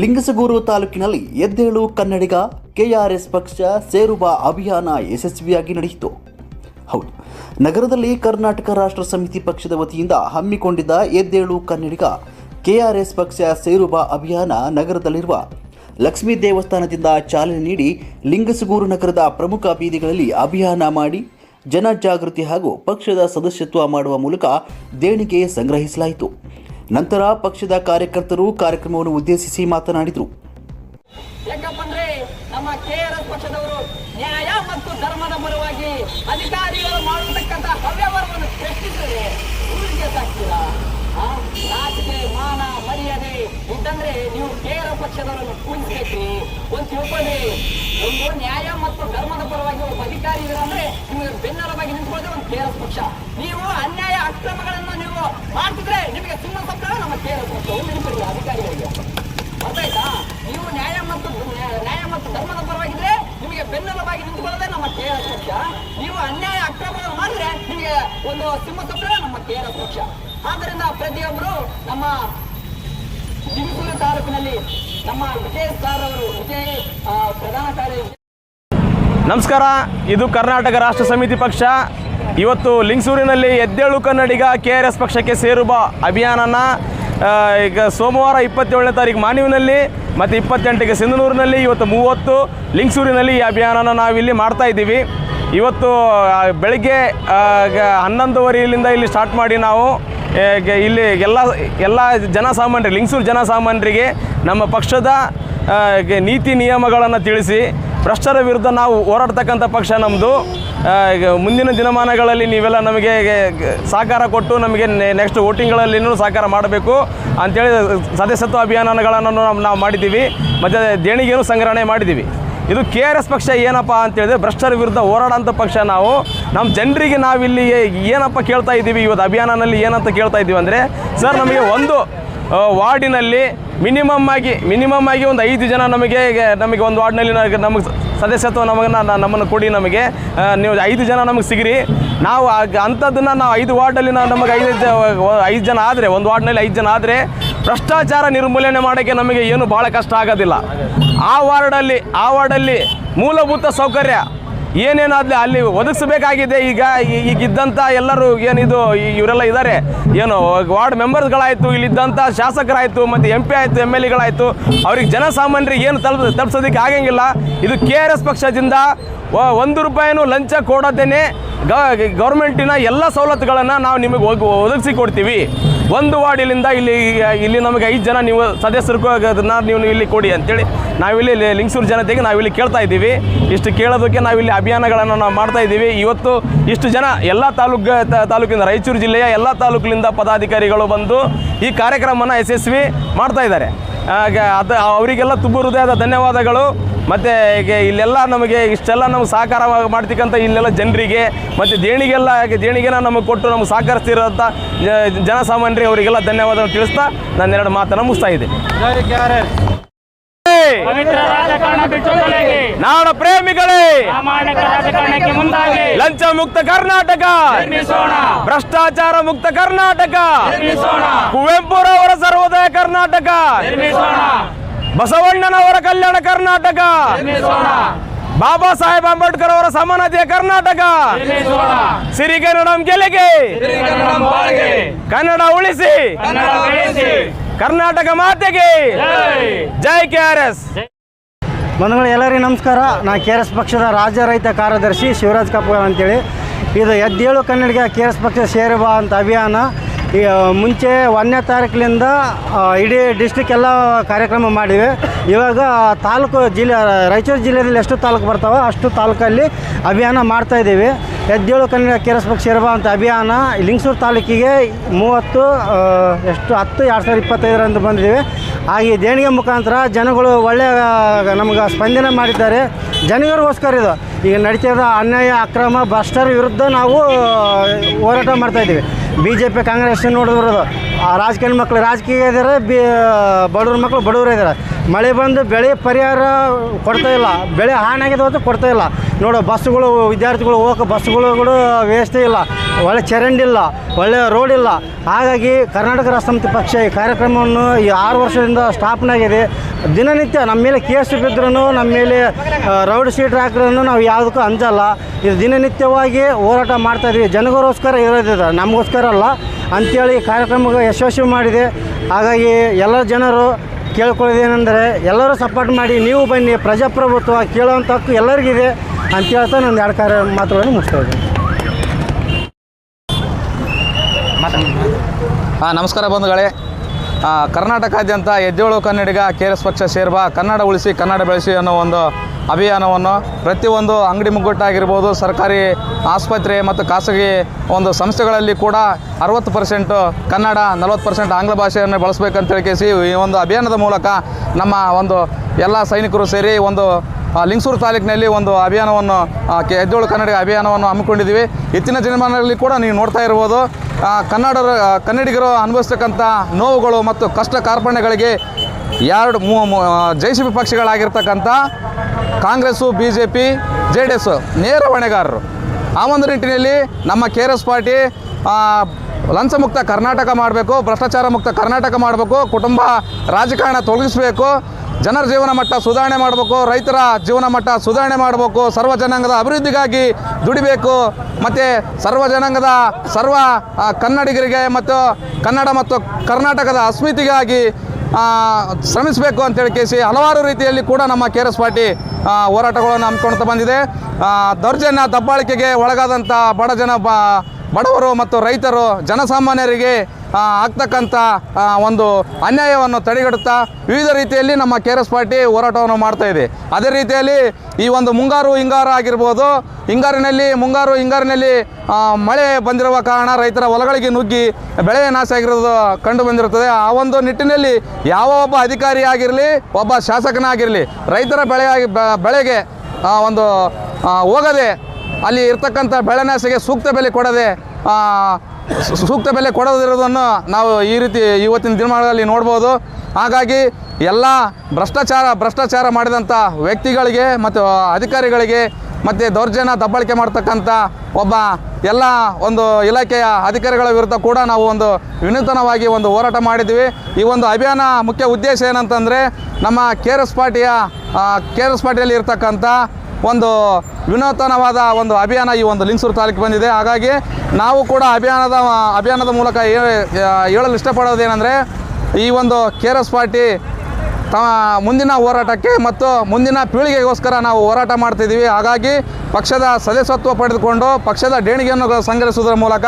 ಲಿಂಗಸಗೂರು ತಾಲೂಕಿನಲ್ಲಿ ಎದ್ದೇಳು ಕನ್ನಡಿಗ ಕೆಆರ್ಎಸ್ ಪಕ್ಷ ಸೇರುವ ಅಭಿಯಾನ ಯಶಸ್ವಿಯಾಗಿ ನಡೆಯಿತು. ಹೌದು, ನಗರದಲ್ಲಿ ಕರ್ನಾಟಕ ರಾಷ್ಟ್ರ ಸಮಿತಿ ಪಕ್ಷದ ವತಿಯಿಂದ ಹಮ್ಮಿಕೊಂಡಿದ್ದ ಎದ್ದೇಳು ಕನ್ನಡಿಗ ಕೆಆರ್ಎಸ್ ಪಕ್ಷ ಸೇರುವ ಅಭಿಯಾನ ನಗರದಲ್ಲಿರುವ ಲಕ್ಷ್ಮೀ ದೇವಸ್ಥಾನದಿಂದ ಚಾಲನೆ ನೀಡಿ ಲಿಂಗಸಗೂರು ನಗರದ ಪ್ರಮುಖ ಬೀದಿಗಳಲ್ಲಿ ಅಭಿಯಾನ ಮಾಡಿ ಜನಜಾಗೃತಿ ಹಾಗೂ ಪಕ್ಷದ ಸದಸ್ಯತ್ವ ಮಾಡುವ ಮೂಲಕ ದೇಣಿಗೆ ಸಂಗ್ರಹಿಸಲಾಯಿತು. ನಂತರ ಪಕ್ಷದ ಕಾರ್ಯಕರ್ತರು ಕಾರ್ಯಕ್ರಮವನ್ನು ಉದ್ದೇಶಿಸಿ ಮಾತನಾಡಿದರು. ಯಾಕಪ್ಪ ಅಂದ್ರೆ ನಮ್ಮ ಕೆ ಆರ್ ಪಕ್ಷದವರು ನ್ಯಾಯ ಮತ್ತು ಧರ್ಮದ ಪರವಾಗಿ ಅಧಿಕಾರಿಗಳು ಮಾಡತಕ್ಕಂತ ಅವ್ಯವಹಾರವನ್ನು ಪ್ರಶ್ನಿಸಿದ್ರೆ ಊರಿಗೆ ಆ? ನಾಚಿಕೆ ಮಾನ, ಮರ್ಯಾದೆ ಇದ್ದಂದ್ರೆ ನೀವು ಕೆ ಆರ್ ಎಸ್ ಪಕ್ಷದವರನ್ನು ಕೂಡಿಸ್ಬೇಕ್ರಿ ಒಂದು ತಿಳ್ಕೊಳ್ಳಿ. ಒಂದು ನ್ಯಾಯ ಮತ್ತು ಧರ್ಮದ ಪರವಾಗಿ ಅಧಿಕಾರಿಗಳಂದ್ರೆ ಅಧಿಕಾರಿ ಅಂದ್ರೆ ನಿಮಗೆ ಬೆನ್ನೆಲುಬಾಗಿ ನಿಂತ್ಕೊಳ್ಳೋದೇ ಒಂದು ಕೆ ಆರ್ ಎಸ್ ಪಕ್ಷ ನೀವು ಅನ್ಯಾಯ ಅಕ್ರಮಗಳನ್ನು ನೀವು ಮಾಡ್ತಿದ್ರೆ ನಿಮಗೆ ಸಿಂಹ ಸಪ್ತಾಹ ನಮ್ಮ ಕೆ ಪಕ್ಷವು ಒಂದು ಅಧಿಕಾರಿಗಳಿಗೆ. ಅರ್ಥಾಯ್ತಾ? ನೀವು ನ್ಯಾಯ ಮತ್ತು ನ್ಯಾಯ ಮತ್ತು ಧರ್ಮದ ಪರವಾಗಿದ್ರೆ ನಿಮಗೆ ಬೆನ್ನೆಲುಬಾಗಿ ನಿಂತುಕೊಳ್ಳದೆ ನಮ್ಮ ಕೆ ಪಕ್ಷ ನೀವು ಅನ್ಯಾಯ ಅಕ್ರಮಗಳನ್ನು ಮಾಡಿದ್ರೆ ನಿಮಗೆ ಒಂದು ಸಿಂಹ ನಮ್ಮ ಕೆ ಪಕ್ಷ ಆದ್ದರಿಂದ ಪ್ರತಿಯೊಬ್ಬರು ನಮ್ಮ ಲಿಂಗಸೂರು ತಾಲೂಕಿನಲ್ಲಿ ನಮ್ಮ ವಿಜಯ್ ಸರ್ ಅವರು, ವಿಜಯ್ ಪ್ರಧಾನ ಕಾರ್ಯ ನಮಸ್ಕಾರ. ಇದು ಕರ್ನಾಟಕ ರಾಷ್ಟ್ರ ಸಮಿತಿ ಪಕ್ಷ. ಇವತ್ತು ಲಿಂಗಸೂರಿನಲ್ಲಿ ಎದ್ದೇಳು ಕನ್ನಡಿಗ ಕೆ ಆರ್ ಎಸ್ ಪಕ್ಷಕ್ಕೆ ಸೇರುವ ಅಭಿಯಾನನ ಈಗ ಸೋಮವಾರ ಇಪ್ಪತ್ತೇಳನೇ ತಾರೀಕು ಮಾನ್ಯವಿನಲ್ಲಿ ಮತ್ತು ಇಪ್ಪತ್ತೆಂಟಿಗೆ ಸಿಂಧನೂರಿನಲ್ಲಿ ಇವತ್ತು ಮೂವತ್ತು. ಲಿಂಗಸೂರಿನಲ್ಲಿ ಈ ಅಭಿಯಾನನ ನಾವಿಲ್ಲಿ ಮಾಡ್ತಾ ಇದ್ದೀವಿ. ಇವತ್ತು ಬೆಳಗ್ಗೆ ಹನ್ನೊಂದುವರೆಯಿಂದ ಇಲ್ಲಿ ಸ್ಟಾರ್ಟ್ ಮಾಡಿ ನಾವು ಇಲ್ಲಿ ಎಲ್ಲ ಎಲ್ಲ ಜನಸಾಮಾನ್ಯರಿಗೆ, ಲಿಂಗಸೂರು ಜನಸಾಮಾನ್ಯರಿಗೆ ನಮ್ಮ ಪಕ್ಷದ ನೀತಿ ನಿಯಮಗಳನ್ನು ತಿಳಿಸಿ, ಭ್ರಷ್ಟರ ವಿರುದ್ಧ ನಾವು ಹೋರಾಡ್ತಕ್ಕಂಥ ಪಕ್ಷ ನಮ್ಮದು ಮುಂದಿನ ದಿನಮಾನಗಳಲ್ಲಿ ನೀವೆಲ್ಲ ನಮಗೆ ಸಹಕಾರ ಕೊಟ್ಟು ನಮಗೆ ನೆಕ್ಸ್ಟ್ ವೋಟಿಂಗ್ಗಳಲ್ಲಿನೂ ಸಹಕಾರ ಮಾಡಬೇಕು ಅಂಥೇಳಿ ಸದಸ್ಯತ್ವ ಅಭಿಯಾನಗಳನ್ನು ನಾವು ಮಾಡಿದ್ದೀವಿ. ಮತ್ತು ದೇಣಿಗೆಯನ್ನು ಸಂಗ್ರಹಣೆ ಮಾಡಿದ್ದೀವಿ. ಇದು ಕೆ ಆರ್ ಎಸ್ ಪಕ್ಷ ಏನಪ್ಪ ಅಂತೇಳಿದ್ರೆ ಭ್ರಷ್ಟರ ವಿರುದ್ಧ ಹೋರಾಡೋಂಥ ಪಕ್ಷ ನಾವು. ನಮ್ಮ ಜನರಿಗೆ ನಾವಿಲ್ಲಿ ಏನಪ್ಪ ಕೇಳ್ತಾ ಇದ್ದೀವಿ? ಇವತ್ತು ಅಭಿಯಾನದಲ್ಲಿ ಏನಂತ ಕೇಳ್ತಾ ಇದ್ದೀವಿ ಅಂದರೆ, ಸರ್ ನಮಗೆ ಒಂದು ವಾರ್ಡಿನಲ್ಲಿ ಮಿನಿಮಮ್ ಆಗಿ ಮಿನಿಮಮ್ ಆಗಿ ಒಂದು ಐದು ಜನ ನಮಗೆ ನಮಗೆ ಒಂದು ವಾರ್ಡ್ನಲ್ಲಿ ನಮಗೆ ಸದಸ್ಯತ್ವ ನಮಗೆ ನಮ್ಮನ್ನು ಕೊಡಿ ನಮಗೆ. ನೀವು ಐದು ಜನ ನಮಗೆ ಸಿಗಿರಿ. ನಾವು ಅಂಥದ್ದನ್ನು ನಾವು ಐದು ವಾರ್ಡಲ್ಲಿ ನಾವು ನಮಗೆ ಐದು ಐದು ಜನ ಆದರೆ, ಒಂದು ವಾರ್ಡ್ನಲ್ಲಿ ಐದು ಜನ ಆದರೆ ಭ್ರಷ್ಟಾಚಾರ ನಿರ್ಮೂಲನೆ ಮಾಡೋಕ್ಕೆ ನಮಗೆ ಏನು ಭಾಳ ಕಷ್ಟ ಆಗೋದಿಲ್ಲ. ಆ ವಾರ್ಡಲ್ಲಿ ಆ ವಾರ್ಡಲ್ಲಿ ಮೂಲಭೂತ ಸೌಕರ್ಯ ಏನೇನಾದ್ಲಿ ಅಲ್ಲಿ ಒದಗಿಸಬೇಕಾಗಿದೆ ಈಗ ಈಗಿದ್ದಂಥ ಎಲ್ಲರೂ ಏನಿದು ಇವರೆಲ್ಲ ಇದ್ದಾರೆ ಏನು, ವಾರ್ಡ್ ಮೆಂಬರ್ಸ್ಗಳಾಯಿತು ಇಲ್ಲಿದ್ದಂಥ ಶಾಸಕರಾಯಿತು, ಮತ್ತು ಎಂ ಪಿ ಆಯಿತು ಎಂ ಎಲ್ ಎಗಳಾಯಿತು, ಅವ್ರಿಗೆ ಜನಸಾಮಾನ್ಯರಿಗೆ ಏನು ತಲುಪ ತಲುಪಿಸೋದಕ್ಕೆ ಆಗಂಗಿಲ್ಲ. ಇದು ಕೆ ಆರ್ ಎಸ್ ಪಕ್ಷದಿಂದ ಒಂದು ರೂಪಾಯಿನೂ ಲಂಚ ಕೊಡದೇನೆ ಗೌರ್ಮೆಂಟಿನ ಎಲ್ಲ ಸವಲತ್ತುಗಳನ್ನು ನಾವು ನಿಮಗೆ ಒದಗಿಸಿ ಕೊಡ್ತೀವಿ ಒಂದು ವಾರ್ಡಿಲಿಂದ ಇಲ್ಲಿ ಇಲ್ಲಿ ನಮಗೆ ಐದು ಜನ ನೀವು ಸದಸ್ಯರು ನೀವು ಇಲ್ಲಿ ಕೊಡಿ ಅಂತೇಳಿ ನಾವಿಲ್ಲಿ ಲಿಂಗಸೂರು ಜನತೆಗೆ ನಾವಿಲ್ಲಿ ಕೇಳ್ತಾ ಇದ್ದೀವಿ. ಇಷ್ಟು ಕೇಳೋದಕ್ಕೆ ನಾವಿಲ್ಲಿ ಅಭಿಯಾನಗಳನ್ನು ನಾವು ಮಾಡ್ತಾ ಇದ್ದೀವಿ. ಇವತ್ತು ಇಷ್ಟು ಜನ ಎಲ್ಲ ತಾಲೂಕು ತಾಲೂಕಿನ ರಾಯಚೂರು ಜಿಲ್ಲೆಯ ಎಲ್ಲ ತಾಲೂಕಿನಿಂದ ಪದಾಧಿಕಾರಿಗಳು ಬಂದು ಈ ಕಾರ್ಯಕ್ರಮನ ಯಶಸ್ವಿ ಮಾಡ್ತಾ ಇದ್ದಾರೆ. ಅವರಿಗೆಲ್ಲ ತುಂಬ ಹೃದಯದ ಧನ್ಯವಾದಗಳು. ಮತ್ತು ಈಗ ಇಲ್ಲೆಲ್ಲ ನಮಗೆ ಇಷ್ಟೆಲ್ಲ ನಮ್ಗೆ ಸಹಕಾರ ಮಾಡ್ತಕ್ಕಂಥ ಇಲ್ಲೆಲ್ಲ ಜನರಿಗೆ ಮತ್ತು ದೇಣಿಗೆಲ್ಲ ದೇಣಿಗೆನ ನಮಗೆ ಕೊಟ್ಟು ನಮ್ಗೆ ಸಹಕರಿಸ್ತಿರೋಂಥ ಜನಸಾಮಾನ್ಯರಿಗೆ ಅವರಿಗೆಲ್ಲ ಧನ್ಯವಾದ ತಿಳಿಸ್ತಾ ನಾನು ಎರಡು ಮಾತನ್ನು ಮುಗಿಸ್ತಾ ಇದ್ದೀನಿ. ನಾಡ ಪ್ರೇಮಿಗಳೇ! ಲಂಚ ಮುಕ್ತ ಕರ್ನಾಟಕ! ನಿರ್ಮಿಸೋಣ. ಭ್ರಷ್ಟಾಚಾರ ಮುಕ್ತ ಕರ್ನಾಟಕ! ನಿರ್ಮಿಸೋಣ. ಕುವೆಂಪುರವರ ಸರ್ವೋದಯ ಕರ್ನಾಟಕ! ನಿರ್ಮಿಸೋಣ. ಬಸವಣ್ಣನವರ ಕಲ್ಯಾಣ ಕರ್ನಾಟಕ. ಬಾಬಾ ಸಾಹೇಬ್ ಅಂಬೇಡ್ಕರ್ ಅವರ ಸಮಾನತೆಯ ಕರ್ನಾಟಕ. ಸಿರಿಗೆ ನಡಂ ಗೆಲೆಗೆ. ಕನ್ನಡ ಉಳಿಸಿ. ಕನ್ನಡ ಬೆಳೆಸಿ. ಕರ್ನಾಟಕ ಮಾತೆಗೆ. ಜೈ. ಜೈ ಕೆ ಆರ್ ಎಸ್. ಬಂಧುಗಳು ಎಲ್ಲರಿಗೂ ನಮಸ್ಕಾರ. ನಾ ಕೆ ಆರ್ ಎಸ್ ಪಕ್ಷದ ರಾಜ್ಯ ರೈತ ಕಾರ್ಯದರ್ಶಿ ಶಿವರಾಜ್ ಕಪ್ಪ ಅಂತೇಳಿ. ಇದು ಎದ್ದೇಳು ಕನ್ನಡಿಗ ಕೆ ಆರ್ ಎಸ್ ಪಕ್ಷ ಸೇರುವ ಅಂತ ಅಭಿಯಾನ. ಈ, ಮುಂಚೆ ಒಂದನೇ ತಾರೀಕಿನಿಂದ ಇಡೀ ಡಿಸ್ಟಿಕ್ ಎಲ್ಲ ಕಾರ್ಯಕ್ರಮ ಮಾಡಿವೆ. ಇವಾಗ ತಾಲೂಕು ಜಿಲ್ಲೆ ರಾಯಚೂರು ಜಿಲ್ಲೆಯಲ್ಲಿ ಎಷ್ಟು ತಾಲೂಕು ಬರ್ತಾವೋ ಅಷ್ಟು ತಾಲೂಕಲ್ಲಿ ಅಭಿಯಾನ ಮಾಡ್ತಾ ಇದ್ದೀವಿ. ಎದ್ದೇಳು ಕನ್ನಡ ಕೆ ಆರ್ ಪಕ್ಷ ಸೇರುವ ಅಂತ ಅಭಿಯಾನ ಲಿಂಗಸೂರು ತಾಲೂಕಿಗೆ ಮೂವತ್ತು ಎಷ್ಟು ಹತ್ತು ಎರಡು ಸಾವಿರದ ಇಪ್ಪತ್ತೈದರಂದು ಬಂದಿದ್ದೀವಿ. ಹಾಗೆ ದೇಣಿಗೆ ಮುಖಾಂತರ ಜನಗಳು ಒಳ್ಳೆಯ ನಮ್ಗೆ ಸ್ಪಂದನೆ ಮಾಡಿದ್ದಾರೆ. ಜನಗಳಿಗೋಸ್ಕರ ಇದು. ಈಗ ನಡೀತಿರೋ ಅನ್ಯಾಯ ಅಕ್ರಮ ಭ್ರಷ್ಟರ ವಿರುದ್ಧ ನಾವು ಹೋರಾಟ ಮಾಡ್ತಾಯಿದ್ದೀವಿ ಬಿ ಜೆ ಪಿ ಕಾಂಗ್ರೆಸ್ ನೋಡಿದ್ರು ರಾಜಕೀಯ ಮಕ್ಕಳು ರಾಜಕೀಯ ಇದ್ದಾರೆ ಬಿ ಬಡವ್ರ ಮಕ್ಕಳು ಬಡವರು ಇದ್ದಾರೆ. ಮಳೆ ಬಂದು ಬೆಳೆ ಪರಿಹಾರ ಕೊಡ್ತಾ ಇಲ್ಲ. ಬೆಳೆ ಹಾನಾಗಿದೆ ಹೊತ್ತು ಕೊಡ್ತಾ ಇಲ್ಲ. ನೋಡು ಬಸ್ಸುಗಳು ವಿದ್ಯಾರ್ಥಿಗಳು ಹೋಗೋ ಬಸ್ಸುಗಳು ಕೂಡ ವ್ಯವಸ್ಥೆ ಇಲ್ಲ. ಒಳ್ಳೆ ಚರಂಡಿ ಇಲ್ಲ ಒಳ್ಳೆ ರೋಡ್ ಇಲ್ಲ. ಹಾಗಾಗಿ ಕರ್ನಾಟಕ ರಾಷ್ಟ್ರ ಪಕ್ಷ ಈ ಕಾರ್ಯಕ್ರಮವನ್ನು ಈ ಆರು ವರ್ಷದಿಂದ ಸ್ಥಾಪನೆಯಾಗಿದೆ. ದಿನನಿತ್ಯ ನಮ್ಮ ಮೇಲೆ ಕೇಸು ಬಿದ್ದರೂ ನಮ್ಮ ಮೇಲೆ ಆ, ರೌಡ್ ಶೀಟ್ ಹಾಕಿದ್ರೂ ನಾವು ಯಾವುದಕ್ಕೂ ಅಂಜಲ್ಲ. ಇದು ದಿನನಿತ್ಯವಾಗಿ ಹೋರಾಟ ಮಾಡ್ತಾಯಿದ್ವಿ ಜನಗೋಸ್ಕರ ಇರೋದಿದೆ ನಮಗೋಸ್ಕರ ಅಲ್ಲ. ಅಂಥೇಳಿ ಕಾರ್ಯಕ್ರಮಕ್ಕೆ ಕಾರ್ಯಕ್ರಮ ಯಶಸ್ವಿ ಮಾಡಿದೆ. ಹಾಗಾಗಿ ಎಲ್ಲ ಜನರು ಕೇಳ್ಕೊಳ್ಳೋದೇನೆಂದರೆ ಎಲ್ಲರೂ ಸಪೋರ್ಟ್ ಮಾಡಿ, ನೀವು ಬನ್ನಿ, ಪ್ರಜಾಪ್ರಭುತ್ವ ಕೇಳೋವಂಥ ಹಕ್ಕು ಎಲ್ಲರಿಗಿದೆ ಅಂತ ಹೇಳ್ತಾ ನಾನು ಎರಡು ಕಾರ್ಯ ಮಾತುಗಳನ್ನು ಮುಗಿಸ್ತಾ ಹಾಂ ನಮಸ್ಕಾರ ಬಂಧುಗಳೇ. ಕರ್ನಾಟಕಾದ್ಯಂತ ಎದ್ದೇಳು ಕನ್ನಡಿಗ ಕೆ ಎಸ್ ಪಕ್ಷ ಸೇರ್ಬಾ ಕನ್ನಡ ಉಳಿಸಿ, ಕನ್ನಡ ಬೆಳೆಸಿ ಅನ್ನೋ ಒಂದು ಅಭಿಯಾನವನ್ನು ಪ್ರತಿಯೊಂದು ಅಂಗಡಿ ಮುಗ್ಗಟ್ಟಾಗಿರ್ಬೋದು ಸರ್ಕಾರಿ ಆಸ್ಪತ್ರೆ ಮತ್ತು ಖಾಸಗಿ ಒಂದು ಸಂಸ್ಥೆಗಳಲ್ಲಿ ಕೂಡ ಅರವತ್ತು ಪರ್ಸೆಂಟು ಕನ್ನಡ ನಲವತ್ತು ಪರ್ಸೆಂಟ್ ಆಂಗ್ಲ ಭಾಷೆಯನ್ನು ಬಳಸಬೇಕಂತ ಹೇಳಿಕೇಸಿ ಈ ಒಂದು ಅಭಿಯಾನದ ಮೂಲಕ ನಮ್ಮ ಒಂದು ಎಲ್ಲ ಸೈನಿಕರು ಸೇರಿ ಒಂದು ಲಿಂಗಸೂರು ತಾಲೂಕಿನಲ್ಲಿ ಒಂದು ಅಭಿಯಾನವನ್ನು ಆ, ಕೆ ಎದ್ದೇಳು ಕನ್ನಡಿಗ ಅಭಿಯಾನವನ್ನು ಹಮ್ಮಿಕೊಂಡಿದ್ದೀವಿ. ಇತ್ತಿನ ದಿನಮಾನಗಳಲ್ಲಿ ಕೂಡ ನೀವು ನೋಡ್ತಾ ಇರ್ಬೋದು ಕನ್ನಡ ಕನ್ನಡಿಗರು ಅನುಭವಿಸ್ತಕ್ಕಂಥ ನೋವುಗಳು ಮತ್ತು ಕಷ್ಟ ಕಾರ್ಪಣ್ಯಗಳಿಗೆ ಎರಡು ಮೂ ಮೂ- ಆ, C B ಪಕ್ಷಗಳಾಗಿರ್ತಕ್ಕಂಥ Congress B J P J D S ನೇರ ಹೊಣೆಗಾರರು. ಆ ಒಂದು ನಿಟ್ಟಿನಲ್ಲಿ ನಮ್ಮ ಕೆ ಆರ್ ಎಸ್ ಪಾರ್ಟಿ ಲಂಚ ಲಂಚಮುಕ್ತ ಕರ್ನಾಟಕ ಮಾಡಬೇಕು, ಭ್ರಷ್ಟಾಚಾರ ಮುಕ್ತ ಕರ್ನಾಟಕ ಮಾಡಬೇಕು, ಕುಟುಂಬ ರಾಜಕಾರಣ ತೊಲಗಿಸಬೇಕು, ಜನರ ಜೀವನ ಮಟ್ಟ ಸುಧಾರಣೆ ಮಾಡಬೇಕು, ರೈತರ ಜೀವನ ಮಟ್ಟ ಸುಧಾರಣೆ ಮಾಡಬೇಕು, ಸರ್ವ ಜನಾಂಗದ ಅಭಿವೃದ್ಧಿಗಾಗಿ ದುಡಿಬೇಕು, ಮತ್ತು ಸರ್ವ ಜನಾಂಗದ, ಸರ್ವ ಕನ್ನಡಿಗರಿಗೆ ಮತ್ತು ಕನ್ನಡ ಮತ್ತು ಕರ್ನಾಟಕದ ಅಸ್ಮಿತಿಗಾಗಿ ಶ್ರಮಿಸಬೇಕು ಅಂತೇಳಿ ಕೇಸಿ ಹಲವಾರು ರೀತಿಯಲ್ಲಿ ಕೂಡ ನಮ್ಮ ಕೆ ಆರ್ ಎಸ್ ಪಾರ್ಟಿ ಹೋರಾಟಗಳನ್ನು ಹಮ್ಮಿಕೊಳ್ತಾ ಬಂದಿದೆ. ದೌರ್ಜನ್ಯ ದಬ್ಬಾಳಿಕೆಗೆ ಒಳಗಾದಂಥ ಬಡ ಜನ ಬ ಬಡವರು ಮತ್ತು ರೈತರು ಜನಸಾಮಾನ್ಯರಿಗೆ ಆಗ್ತಕ್ಕಂಥ ಒಂದು ಅನ್ಯಾಯವನ್ನು ತಡೆಗಟ್ಟುತ್ತಾ ವಿವಿಧ ರೀತಿಯಲ್ಲಿ ನಮ್ಮ ಕೆ ಆರ್ ಎಸ್ ಪಾರ್ಟಿ ಹೋರಾಟವನ್ನು ಮಾಡ್ತಾ ಇದೆ. ಅದೇ ರೀತಿಯಲ್ಲಿ ಈ ಒಂದು ಮುಂಗಾರು ಹಿಂಗಾರು ಆಗಿರ್ಬೋದು, ಹಿಂಗಾರಿನಲ್ಲಿ, ಮುಂಗಾರು ಹಿಂಗಾರಿನಲ್ಲಿ ಮಳೆ ಬಂದಿರುವ ಕಾರಣ ರೈತರ ಹೊಲಗಳಿಗೆ ನುಗ್ಗಿ ಬೆಳೆ ನಾಶ ಆಗಿರೋದು ಕಂಡು ಬಂದಿರುತ್ತದೆ. ಆ ಒಂದು ನಿಟ್ಟಿನಲ್ಲಿ ಯಾವ ಒಬ್ಬ ಅಧಿಕಾರಿ ಆಗಿರಲಿ, ಒಬ್ಬ ಶಾಸಕನಾಗಿರಲಿ ರೈತರ ಬೆಳೆಯಾಗಿ ಬೆಳೆಗೆ ಒಂದು ಹೋಗದೆ ಅಲ್ಲಿ ಇರ್ತಕ್ಕಂಥ ಬೆಳೆನಾಶಿಗೆ ಸೂಕ್ತ ಬೆಲೆ ಕೊಡದೆ ಸೂಕ್ತ ಬೆಲೆ ಕೊಡೋದಿರೋದನ್ನು ನಾವು ಈ ರೀತಿ ಇವತ್ತಿನ ದಿನಮಾನದಲ್ಲಿ ನೋಡ್ಬೋದು. ಹಾಗಾಗಿ ಎಲ್ಲ ಭ್ರಷ್ಟಾಚಾರ ಭ್ರಷ್ಟಾಚಾರ ಮಾಡಿದಂಥ ವ್ಯಕ್ತಿಗಳಿಗೆ ಮತ್ತು ಅಧಿಕಾರಿಗಳಿಗೆ ಮತ್ತು ದೌರ್ಜನ್ಯ ದಬ್ಬಳಿಕೆ ಮಾಡ್ತಕ್ಕಂಥ ಒಬ್ಬ ಎಲ್ಲ ಒಂದು ಇಲಾಖೆಯ ಅಧಿಕಾರಿಗಳ ವಿರುದ್ಧ ಕೂಡ ನಾವು ಒಂದು ವಿನೂತನವಾಗಿ ಒಂದು ಹೋರಾಟ ಮಾಡಿದ್ವಿ ಈ ಒಂದು ಅಭಿಯಾನ ಮುಖ್ಯ ಉದ್ದೇಶ ಏನಂತಂದರೆ ನಮ್ಮ ಕೆ ಆರ್ ಎಸ್ ಪಾರ್ಟಿಯ ಕೆ ಆರ್ ಎಸ್ ಪಾರ್ಟಿಯಲ್ಲಿ ಇರ್ತಕ್ಕಂಥ ಒಂದು ವಿನೂತನವಾದ ಒಂದು ಅಭಿಯಾನ ಈ ಒಂದು ಲಿಂಗಸೂರು ತಾಲೂಕು ಬಂದಿದೆ. ಹಾಗಾಗಿ ನಾವು ಕೂಡ ಅಭಿಯಾನದ ಅಭಿಯಾನದ ಮೂಲಕ ಹೇಳಲು ಇಷ್ಟಪಡೋದೇನೆಂದರೆ ಈ ಒಂದು ಕೆ ಆರ್ ಎಸ್ ಪಾರ್ಟಿ ಮುಂದಿನ ಹೋರಾಟಕ್ಕೆ ಮತ್ತು ಮುಂದಿನ ಪೀಳಿಗೆಗೋಸ್ಕರ ನಾವು ಹೋರಾಟ ಮಾಡ್ತಿದ್ದೀವಿ. ಹಾಗಾಗಿ ಪಕ್ಷದ ಸದಸ್ಯತ್ವ ಪಡೆದುಕೊಂಡು ಪಕ್ಷದ ದೇಣಿಗೆಯನ್ನು ಸಂಗ್ರಹಿಸುವುದರ ಮೂಲಕ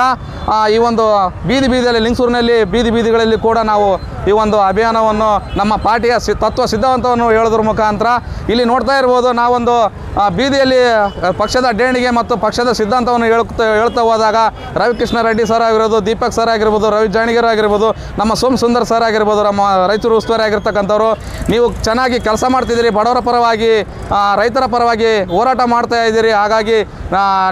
ಈ ಒಂದು ಬೀದಿ ಬೀದಿಯಲ್ಲಿ, ಲಿಂಗಸೂರಿನಲ್ಲಿ ಬೀದಿ ಬೀದಿಗಳಲ್ಲಿ ಕೂಡ ನಾವು ಈ ಒಂದು ಅಭಿಯಾನವನ್ನು ನಮ್ಮ ಪಾರ್ಟಿಯ ತತ್ವ ಸಿದ್ಧಾಂತವನ್ನು ಹೇಳೋದ್ರ ಮುಖಾಂತರ ಇಲ್ಲಿ ನೋಡ್ತಾ ಇರ್ಬೋದು. ನಾವೊಂದು ಬೀದಿಯಲ್ಲಿ ಪಕ್ಷದ ದೇಣಿಗೆ ಮತ್ತು ಪಕ್ಷದ ಸಿದ್ಧಾಂತವನ್ನು ಹೇಳ್ತಾ ಹೇಳ್ತಾ ಹೋದಾಗ ರವಿಕೃಷ್ಣ ರೆಡ್ಡಿ ಸರ್ ಆಗಿರ್ಬೋದು, ದೀಪಕ್ ಸರ್ ಆಗಿರ್ಬೋದು, ರವಿ ಜಾಣಿಗರ್ ಆಗಿರ್ಬೋದು, ನಮ್ಮ ಸೋಮ್ ಸುಂದರ್ ಸರ್ ಆಗಿರ್ಬೋದು, ನಮ್ಮ ರೈತರು ಉಸ್ತುವಾರಿ ಆಗಿರ್ತಕ್ಕಂಥವ್ರು ನೀವು ಚೆನ್ನಾಗಿ ಕೆಲಸ ಮಾಡ್ತಿದ್ದೀರಿ, ಬಡವರ ಪರವಾಗಿ ರೈತರ ಪರವಾಗಿ ಹೋರಾಟ ಮಾಡ್ತಾ ಇದ್ದೀರಿ, ಹಾಗಾಗಿ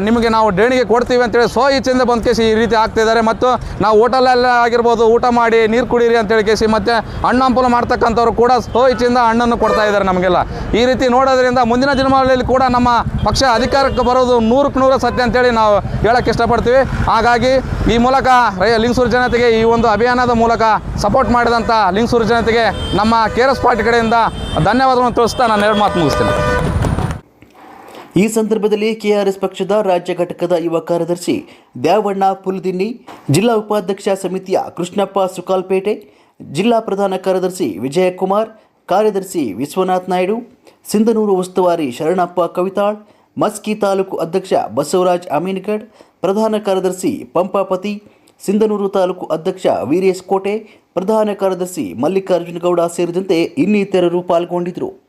ನಿಮಗೆ ನಾವು ದೇಣಿಗೆ ಕೊಡ್ತೀವಿ ಅಂತೇಳಿ ಸೋ ಇಚ್ಛೆಯಿಂದ ಬಂದು ಕೇಸಿ ಈ ರೀತಿ ಆಗ್ತಿದ್ದಾರೆ ಮತ್ತು ನಾವು ಹೋಟೆಲಲ್ಲ ಆಗಿರ್ಬೋದು, ಊಟ ಮಾಡಿ, ನೀರು ಕುಡೀರಿ ಅಂತೇಳಿ ಕೇಸಿ ಮತ್ತು ಹಣ್ಣು ಹಂಪಲು ಮಾಡ್ತಕ್ಕಂಥವ್ರು ಕೂಡ ಸೋ ಇಚ್ಛೆಯಿಂದ ಹಣ್ಣನ್ನು ಕೊಡ್ತಾ ಇದ್ದಾರೆ ನಮಗೆಲ್ಲ. ಈ ರೀತಿ ನೋಡೋದ್ರಿಂದ ಮುಂದಿನ ದಿನಮಾನಗಳಲ್ಲಿ ಕೂಡ ನಮ್ಮ ಪಕ್ಷ ಅಧಿಕಾರಕ್ಕೆ ಬರೋದು ನೂರಕ್ಕೆ ನೂರ ಸತ್ಯ ಅಂತೇಳಿ ನಾವು ಹೇಳಕ್ಕೆ ಇಷ್ಟಪಡ್ತೀವಿ. ಹಾಗಾಗಿ ಈ ಮೂಲಕ ರೈ ಲಿಂಗಸೂರು ಜನತೆಗೆ ಈ ಒಂದು ಅಭಿಯಾನದ ಮೂಲಕ ಸಪೋರ್ಟ್ ಮಾಡಿದಂಥ ಲಿಂಗಸೂರು ಜನತೆಗೆ ನಮ್ಮ ಕೆ ಆರ್ ಎಸ್ ಪಾರ್ಟಿ ಕಡೆಯಿಂದ ಧನ್ಯವಾದಗಳನ್ನು ತಿಳಿಸ್ತಾ ನಾನು ಎರಡು ಮಾತು ಮುಗಿಸ್ತೇನೆ. ಈ ಸಂದರ್ಭದಲ್ಲಿ ಕೆಆರ್ಎಸ್ ಪಕ್ಷದ ರಾಜ್ಯ ಘಟಕದ ಯುವ ಕಾರ್ಯದರ್ಶಿ ದ್ಯಾವಣ್ಣ ಪುಲ್ದಿನ್ನಿ, ಜಿಲ್ಲಾ ಉಪಾಧ್ಯಕ್ಷ ಸಮಿತಿಯ ಕೃಷ್ಣಪ್ಪ ಸುಕಾಲ್ಪೇಟೆ, ಜಿಲ್ಲಾ ಪ್ರಧಾನ ಕಾರ್ಯದರ್ಶಿ ವಿಜಯಕುಮಾರ್, ಕಾರ್ಯದರ್ಶಿ ವಿಶ್ವನಾಥ್ ನಾಯ್ಡು, ಸಿಂಧನೂರು ಉಸ್ತುವಾರಿ ಶರಣಪ್ಪ ಕವಿತಾಳ್, ಮಸ್ಕಿ ತಾಲೂಕು ಅಧ್ಯಕ್ಷ ಬಸವರಾಜ್ ಅಮೀನ್ಗಡ್, ಪ್ರಧಾನ ಕಾರ್ಯದರ್ಶಿ ಪಂಪಾಪತಿ, ಸಿಂಧನೂರು ತಾಲೂಕು ಅಧ್ಯಕ್ಷ ವೀರೇಶ್ ಕೋಟೆ ಪ್ರಧಾನ ಕಾರ್ಯದರ್ಶಿ ಮಲ್ಲಿಕಾರ್ಜುನ ಗೌಡ ಸೇರಿದಂತೆ ಇನ್ನಿತರರು ಪಾಲ್ಗೊಂಡಿದ್ದರು.